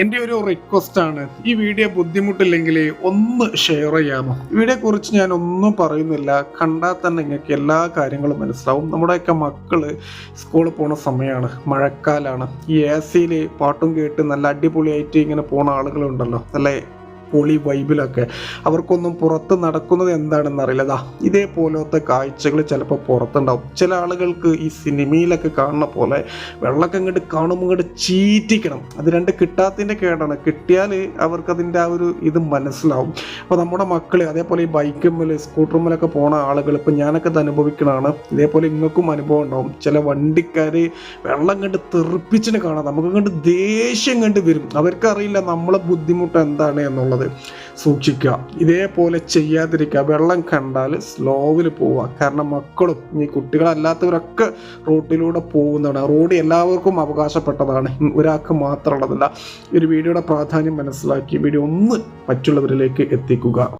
എന്റെ ഒരു റിക്വസ്റ്റ് ആണ്. ഈ വീഡിയോ ബുദ്ധിമുട്ടില്ലെങ്കിൽ ഒന്ന് ഷെയർ ചെയ്യാമോ? വീഡിയോ കുറിച്ച് ഞാൻ ഒന്നും പറയുന്നില്ല. കണ്ടാൽ തന്നെ നിങ്ങൾക്ക് എല്ലാ കാര്യങ്ങളും മനസ്സിലാവും. നമ്മുടെയൊക്കെ മക്കൾ സ്കൂളിൽ പോണ സമയമാണ് മഴക്കാലാണ്. ഈ എ സിയിൽ പാട്ടും കേട്ട് നല്ല അടിപൊളിയായിട്ട് ഇങ്ങനെ പോണ ആളുകളുണ്ടല്ലോ. നല്ല പൊളി വൈബിലൊക്കെ അവർക്കൊന്നും പുറത്ത് നടക്കുന്നത് എന്താണെന്ന് അറിയില്ല. ദാ ഇതേപോലത്തെ കാഴ്ചകൾ ചിലപ്പോൾ പുറത്തുണ്ടാവും. ചില ആളുകൾക്ക് ഈ സിനിമയിലൊക്കെ കാണുന്ന പോലെ വെള്ളമൊക്കെ ഇങ്ങോട്ട് കാണുമ്പോൾ ഇങ്ങോട്ട് ചീറ്റിക്കണം. അത് രണ്ട് കിട്ടാത്തതിന്റെ കേടാണ്. കിട്ടിയാൽ അവർക്കതിന്റെ ആ ഒരു ഇത് മനസ്സിലാവും. അപ്പോൾ നമ്മുടെ മക്കൾ അതേപോലെ ഈ ബൈക്കുമ്മൽ സ്കൂട്ടറുമ്മലൊക്കെ പോണ ആളുകൾ ഇപ്പം ഞാനൊക്കെ ഇത് അനുഭവിക്കണതാണ്. ഇതേപോലെ ഇങ്ങൾക്കും അനുഭവം ഉണ്ടാവും. ചില വണ്ടിക്കാർ വെള്ളം കണ്ട് തെറിപ്പിച്ചിട്ട് കാണാം. നമുക്ക് കണ്ട് ദേഷ്യം കണ്ട് വരും. അവർക്കറിയില്ല നമ്മളെ ബുദ്ധിമുട്ട് എന്താണ് എന്നുള്ളത്. സൂക്ഷിക്കുക. ഇതേപോലെ ചെയ്യാതിരിക്കുക. വെള്ളം കണ്ടാൽ സ്ലോവിൽ പോവുക. കാരണം മക്കളും ഈ കുട്ടികളല്ലാത്തവരൊക്കെ റോട്ടിലൂടെ പോകുന്നതാണ്. റോഡ് എല്ലാവർക്കും അവകാശപ്പെട്ടതാണ്. ഒരാൾക്ക് മാത്രമുള്ളതല്ല. ഒരു വീഡിയോയുടെ പ്രാധാന്യം മനസ്സിലാക്കി വീഡിയോ ഒന്ന് മറ്റുള്ളവരിലേക്ക് എത്തിക്കുക.